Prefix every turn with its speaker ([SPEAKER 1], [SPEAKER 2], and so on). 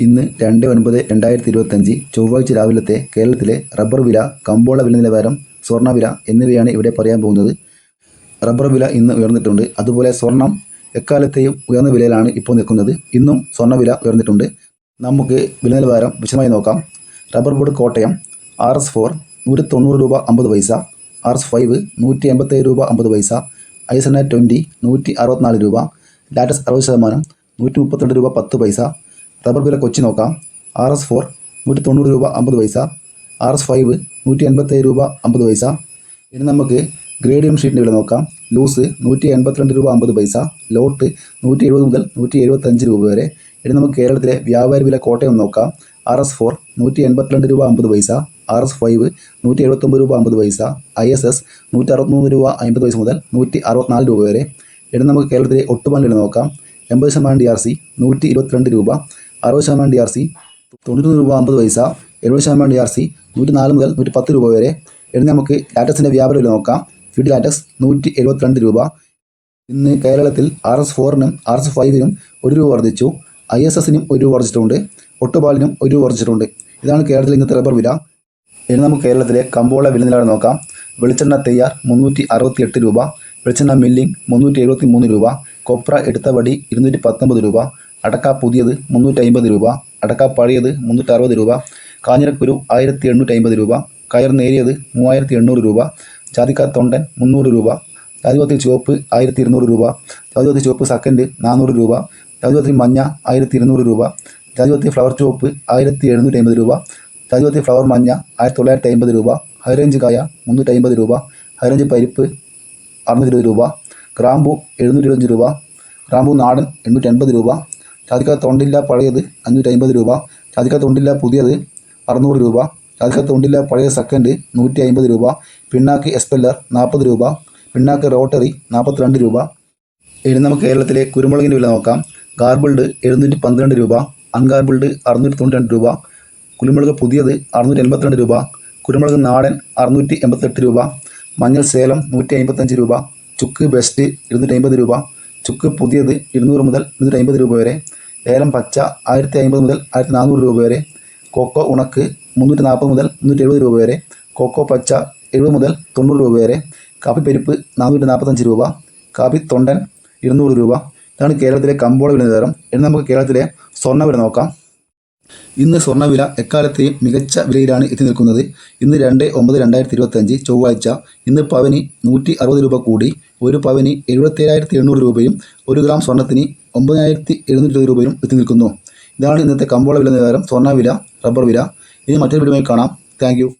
[SPEAKER 1] ഇന്ന് രണ്ട് ഒൻപത് രണ്ടായിരത്തി ഇരുപത്തഞ്ച് ചൊവ്വാഴ്ച രാവിലത്തെ കേരളത്തിലെ റബ്ബർ വില കമ്പോള വില നിലവാരം സ്വർണവില എന്നിവയാണ് ഇവിടെ പറയാൻ പോകുന്നത്. റബ്ബർ വില ഇന്ന് ഉയർന്നിട്ടുണ്ട്. അതുപോലെ സ്വർണം എക്കാലത്തെയും ഉയർന്ന വിലയിലാണ് ഇപ്പോൾ നിൽക്കുന്നത്. ഇന്നും സ്വർണവില ഉയർന്നിട്ടുണ്ട്. നമുക്ക് വില നിലവാരം വിശദമായി നോക്കാം. Rubber board Kottayam R S four നൂറ്റി തൊണ്ണൂറ് രൂപ അമ്പത് പൈസ ആർ എസ് ഫൈവ് നൂറ്റി എൺപത്തേഴ് രൂപ അമ്പത് പൈസ ഐസണ ട്വന്റി നൂറ്റി അറുപത്തിനാല് രൂപ ലാറ്റസ് അറുപത് ശതമാനം നൂറ്റി മുപ്പത്തിരണ്ട് രൂപ പത്ത് പൈസ റബ്ബർ വില കൊച്ചി നോക്കാം. ആർ എസ് ഫോർ നൂറ്റി തൊണ്ണൂറ് രൂപ അമ്പത് പൈസ. ആർ എസ് ഫൈവ് നൂറ്റി എൺപത്തേഴ് രൂപ അമ്പത് പൈസ. ഇനി നമുക്ക് ഗ്രേഡിയം ഷീറ്റിന്റെ വില നോക്കാം. ലൂസ് നൂറ്റി എൺപത്തിരണ്ട് രൂപ അമ്പത് പൈസ. ലോട്ട് നൂറ്റി എഴുപത് മുതൽ നൂറ്റി എഴുപത്തഞ്ച് രൂപ വരെ. ഇനി നമുക്ക് കേരളത്തിലെ വ്യാപാര വില കോട്ടയം നോക്കാം. ആർ എസ് ഫോർ നൂറ്റി എൺപത്തിരണ്ട് രൂപ അമ്പത് പൈസ. ആർ എസ് ഫൈവ് നൂറ്റി എഴുപത്തൊമ്പത് രൂപ അമ്പത് പൈസ. ഐ എസ് എസ് നൂറ്റി അറുപത്തൊന്ന് രൂപ അമ്പത് പൈസ മുതൽ നൂറ്റി അറുപത്തിനാല് രൂപ വരെ. ഇനി നമുക്ക് കേരളത്തിലെ ഒട്ടുപണ്ടിൽ വില നോക്കാം. എൺപത് ശതമാനം ഡി ആർ സി നൂറ്റി ഇരുപത്തിരണ്ട് രൂപ. അറുപത് ശതമാനം ഡി ആർ സി തൊണ്ണൂറ്റി രൂപ അമ്പത് പൈസ എഴുപത് ശതമാനം ഡി ആർ സി നൂറ്റി നാല് മുതൽ നൂറ്റി പത്ത് രൂപ വരെ. ഇനി നമുക്ക് ലാറ്റക്സിന്റെ വ്യാപാര വില നോക്കാം. ഫിഡ് ലാറ്റക്സ് നൂറ്റി എഴുപത്തിരണ്ട് രൂപ. ഇന്ന് കേരളത്തിൽ ആർ എസ് ഫോറിനും ആർ എസ് ഫൈവിനും ഒരു രൂപ വർദ്ധിച്ചു. ഐ എസ് എസിനും ഒരു രൂപ വർദ്ധിച്ചിട്ടുണ്ട്. ഒട്ടുപാലിനും ഒരു രൂപ വർദ്ധിച്ചിട്ടുണ്ട്. ഇതാണ് കേരളത്തിൽ ഇന്നത്തെ റബ്ബർ വില. ഇനി നമുക്ക് കേരളത്തിലെ കമ്പോള വില നിലവാരം നോക്കാം. വെളിച്ചെണ്ണ തയ്യാർ മുന്നൂറ്റി അറുപത്തി എട്ട് രൂപ. വെളിച്ചെണ്ണ മില്ലിംഗ് മുന്നൂറ്റി എഴുപത്തി മൂന്ന് രൂപ. കൊപ്ര എടുത്തവടി ഇരുന്നൂറ്റി പത്തൊമ്പത് രൂപ. അടക്ക പുതിയത് മുന്നൂറ്റി അൻപത് രൂപ അടക്ക പഴയത് മുന്നൂറ്റി അറുപത് രൂപ കാഞ്ഞിരക്കുരു ആയിരത്തി എണ്ണൂറ്റി അമ്പത് രൂപ കയർ നേരിയത് മൂവായിരത്തി എണ്ണൂറ് രൂപ ജാതിക്ക തൊണ്ടൻ മുന്നൂറ് രൂപ ജാതിപത്രി ചുവപ്പ് ആയിരത്തി ഇരുന്നൂറ് രൂപ ജാതിപത്രി ചുവപ്പ് സെക്കൻഡ് നാനൂറ് രൂപ ജാതിപത്രി മഞ്ഞ ആയിരത്തി ഇരുന്നൂറ് രൂപ ജാതിപത്രി ഫ്ലവർ ചുവപ്പ് ആയിരത്തി എഴുന്നൂറ്റി അമ്പത് രൂപ ജാതിപത്രി ഫ്ലവർ മഞ്ഞ ആയിരത്തി തൊള്ളായിരത്തി അമ്പത് രൂപ ഹൈറേഞ്ച് കായ മുന്നൂറ്റി അമ്പത് രൂപ ഹൈറേഞ്ച് പരിപ്പ് അറുന്നൂറ്റി ഇരുപത് രൂപ ഗ്രാമ്പു എഴുന്നൂറ്റി ഇരുപത്തഞ്ച് രൂപ ഗ്രാമ്പു നാടൻ എണ്ണൂറ്റി അൻപത് രൂപ ജാതിക്ക തൊണ്ടില്ല പഴയത് അഞ്ഞൂറ്റി അമ്പത് രൂപ. ചാതിക്ക തൊണ്ടില്ല പുതിയത് അറുന്നൂറ് രൂപ. ചാതിക്ക തൊണ്ടില്ല പഴയ സെക്കൻഡ് നൂറ്റി അമ്പത് രൂപ. പിണ്ണാക്ക് എസ്പെല്ലർ നാൽപ്പത് രൂപ. പിണ്ണാക്ക് റോട്ടറി നാൽപ്പത്തിരണ്ട് രൂപ. ഇനി നമുക്ക് കേരളത്തിലെ കുരുമുളകിന്റെ വില നോക്കാം. ഗാർബിൾഡ് എഴുന്നൂറ്റി പന്ത്രണ്ട് രൂപ. അൺഗാർബിൾഡ് അറുന്നൂറ്റി തൊണ്ണൂറ്റി രൂപ. കുരുമുളക് പുതിയത് അറുന്നൂറ്റി എൺപത്തിരണ്ട് രൂപ. കുരുമുളക് നാടൻ അറുന്നൂറ്റി എൺപത്തെട്ട് രൂപ. മഞ്ഞൾ സേലം നൂറ്റി അമ്പത്തഞ്ച് രൂപ. ചുക്ക് ബെസ്റ്റ് ഇരുന്നൂറ്റി അമ്പത് രൂപ. ചുക്ക് പുതിയത് ഇരുന്നൂറ് മുതൽ ഇരുന്നൂറ്റി അമ്പത് രൂപ വരെ. ഏലം പച്ച ആയിരത്തി അമ്പത് മുതൽ ആയിരത്തി നാനൂറ് രൂപ വരെ. കൊക്കോ ഉണക്ക് മുന്നൂറ്റി നാൽപ്പത് മുതൽ മുന്നൂറ്റി എഴുപത് രൂപ വരെ. കൊക്കോ പച്ച എഴുപത് മുതൽ തൊണ്ണൂറ് രൂപ വരെ. കാപ്പി പരിപ്പ് നാനൂറ്റി നാൽപ്പത്തഞ്ച് രൂപ. കാപ്പി തൊണ്ടൻ ഇരുന്നൂറ് രൂപ. ഇതാണ് കേരളത്തിലെ കമ്പോള വില നിലവാരം ഇനി നമുക്ക് കേരളത്തിലെ സ്വർണ വില നോക്കാം. ഇന്ന് സ്വർണവില എക്കാലത്തെയും മികച്ച വിലയിലാണ് എത്തി നിൽക്കുന്നത്. ഇന്ന് രണ്ട് ഒമ്പത് രണ്ടായിരത്തി ഇരുപത്തഞ്ച് ചൊവ്വാഴ്ച ഇന്ന് പവന് നൂറ്റി അറുപത് രൂപ കൂടി ഒരു പവന് എഴുപത്തേഴായിരത്തി എണ്ണൂറ് രൂപയും ഒരു ഗ്രാം സ്വർണത്തിന് ഒമ്പതിനായിരത്തി എഴുന്നൂറ്റി രൂപയും എത്തി നിൽക്കുന്നു. ഇതാണ് ഇന്നത്തെ കമ്പോള വില നിലവാരം സ്വർണവില റബ്ബർ വില. ഇനി മറ്റൊരു വീഡിയോയിൽ കാണാം. താങ്ക്